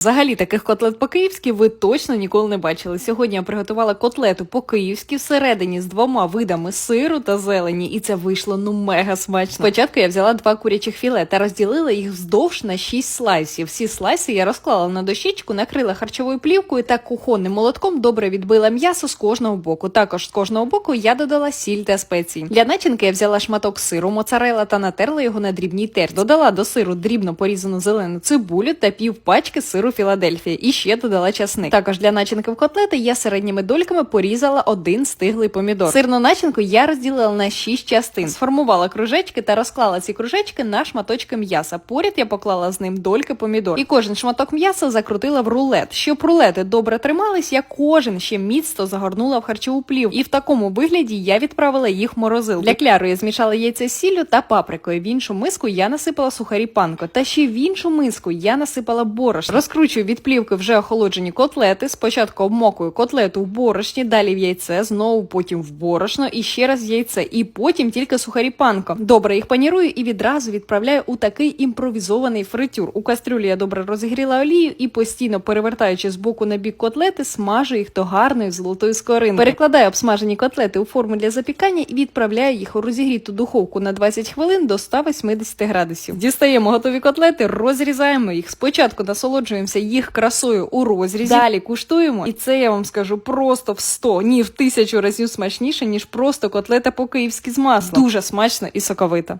Взагалі таких котлет по-київськи ви точно ніколи не бачили. Сьогодні я приготувала котлету по-київськи всередині з двома видами сиру та зелені, і це вийшло ну мега смачно. Спочатку я взяла два курячих філе та розділила їх вздовж на шість слайсів. Всі слайси я розклала на дощечку, накрила харчовою плівкою та кухонним молотком добре відбила м'ясо з кожного боку. Також з кожного боку я додала сіль та спеції. Для начинки я взяла шматок сиру, моцарелла та натерла його на дрібній терці. Додала до сиру дрібно порізану зелену цибулю та пів пачки сиру Філадельфія. І ще додала часник. Також для начинки в котлети я середніми дольками порізала один стиглий помідор. Сирну начинку я розділила на шість частин, сформувала кружечки та розклала ці кружечки на шматочки м'яса. Поряд я поклала з ним дольки помідор. І кожен шматок м'яса закрутила в рулет. Щоб рулети добре тримались, я кожен ще міцно загорнула в харчову плівку. І в такому вигляді я відправила їх в морозилку. Для кляру я змішала яйця з сіллю та паприкою. В іншу миску я насипала сухарі панко. Та ще в іншу миску я насипала борошно. Розкручую від плівки вже охолоджені котлети. Спочатку обмокую котлету в борошні, далі в яйце, знову потім в борошно і ще раз в яйце, і потім тільки сухарі панко. Добре їх панірую і відразу відправляю у такий імпровізований фритюр. У кастрюлі я добре розігріла олію і постійно перевертаючи з боку на бік котлети, смажу їх до гарної золотої скоринки. Перекладаю обсмажені котлети у форму для запікання і відправляю їх у розігріту духовку на 20 хвилин до 180 градусів. Дістаємо готові котлети, розрізаємо їх. Спочатку насолоджуємося їх красою у розрізі. Далі куштуємо, і це я вам скажу просто в 100, ні в тисячу разів смачніше, ніж просто котлета по-київськи з маслом. Дуже смачно і соковито.